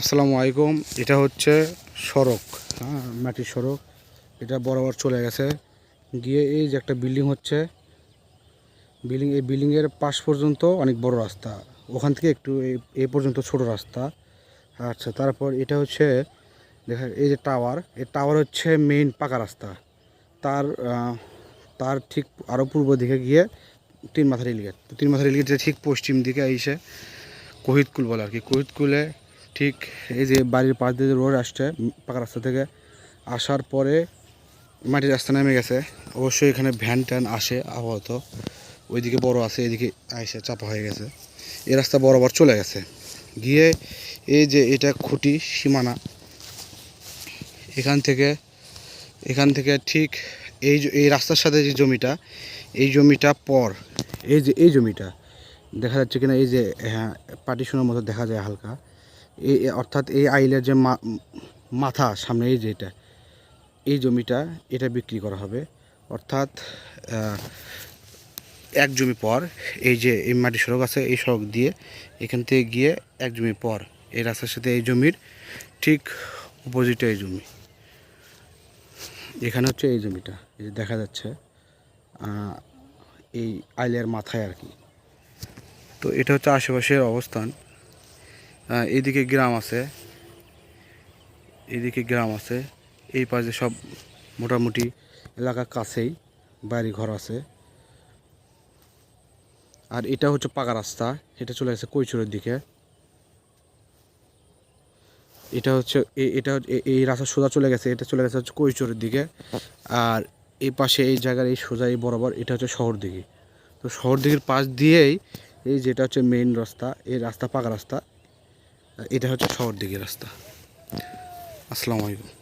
আসসালামু আলাইকুম। এটা হচ্ছে সড়ক। হ্যাঁ মাটির সড়ক। এটা বরাবর চলে গেছে। গিয়ে এই যে একটা বিল্ডিং হচ্ছে, বিল্ডিং, এই বিল্ডিংয়ের পাশ পর্যন্ত অনেক বড় রাস্তা। ওখান থেকে একটু এ পর্যন্ত ছোট রাস্তা। আচ্ছা তারপর এটা হচ্ছে দেখা এই যে টাওয়ার, এই টাওয়ার হচ্ছে মেইন পাকা রাস্তা। তার তার ঠিক আরও পূর্ব দিকে গিয়ে তিন মাথা রেলগেট তিন মাথা রেলগেটের ঠিক পশ্চিম দিকে এসে কোহিতকুল বলে আর কি। কোহিতকুলে ঠিক এই যে বাড়ির পাশ দিয়ে রোড আসছে পাকা রাস্তা থেকে আসার পরে মাটির রাস্তা নেমে গেছে। অবশ্যই এখানে ভ্যান ট্যান আসে আপাতত। ওইদিকে বড় আছে, এদিকে আইসে চাপা হয়ে গেছে। এই রাস্তা বরাবর চলে গেছে। গিয়ে এই যে এটা খুঁটি সীমানা, এখান থেকে এখান থেকে ঠিক এই এই রাস্তার সাথে যে জমিটা, এই জমিটা পর, এই যে, এই জমিটা, দেখা যাচ্ছে কিনা এই যে হ্যাঁ পার্টিশনের মতো দেখা যায় হালকা। এই অর্থাৎ এই আইলের যে মাথা সামনে এই যে এটা, এই জমিটা এটা বিক্রি করা হবে। অর্থাৎ এক জমি পর এই যে এই মাটি সড়ক আছে, এই সড়ক দিয়ে এখান থেকে গিয়ে এক জমি পর এই রাস্তার সাথে এই জমির ঠিক অপোজিটে এই জমি। এখানে হচ্ছে এই জমিটা, এই যে দেখা যাচ্ছে এই আইলের মাথায় আর কি। তো এটা হচ্ছে আশেপাশের অবস্থান। এদিকে গ্রাম আছে। এদিকে গ্রাম আছে। এই পাশে সব মোটামুটি এলাকার কাছেই বাড়ি ঘর আছে। আর এটা হচ্ছে পাকা রাস্তা। এটা চলে গেছে কৈচুরের দিকে। এটা হচ্ছে এটা এই রাস্তা সোজা চলে গেছে। এটা চলে গেছে হচ্ছে কৈচুরের দিকে। আর এই পাশে এই জায়গার এই সোজা এই বরাবর এটা হচ্ছে শহর দিকে তো শহর দিকের পাশ দিয়েই এই যেটা হচ্ছে মেইন রাস্তা, এই রাস্তা পাকা রাস্তা। এটা হচ্ছে শহর দিকে রাস্তা। আসসালামু আলাইকুম।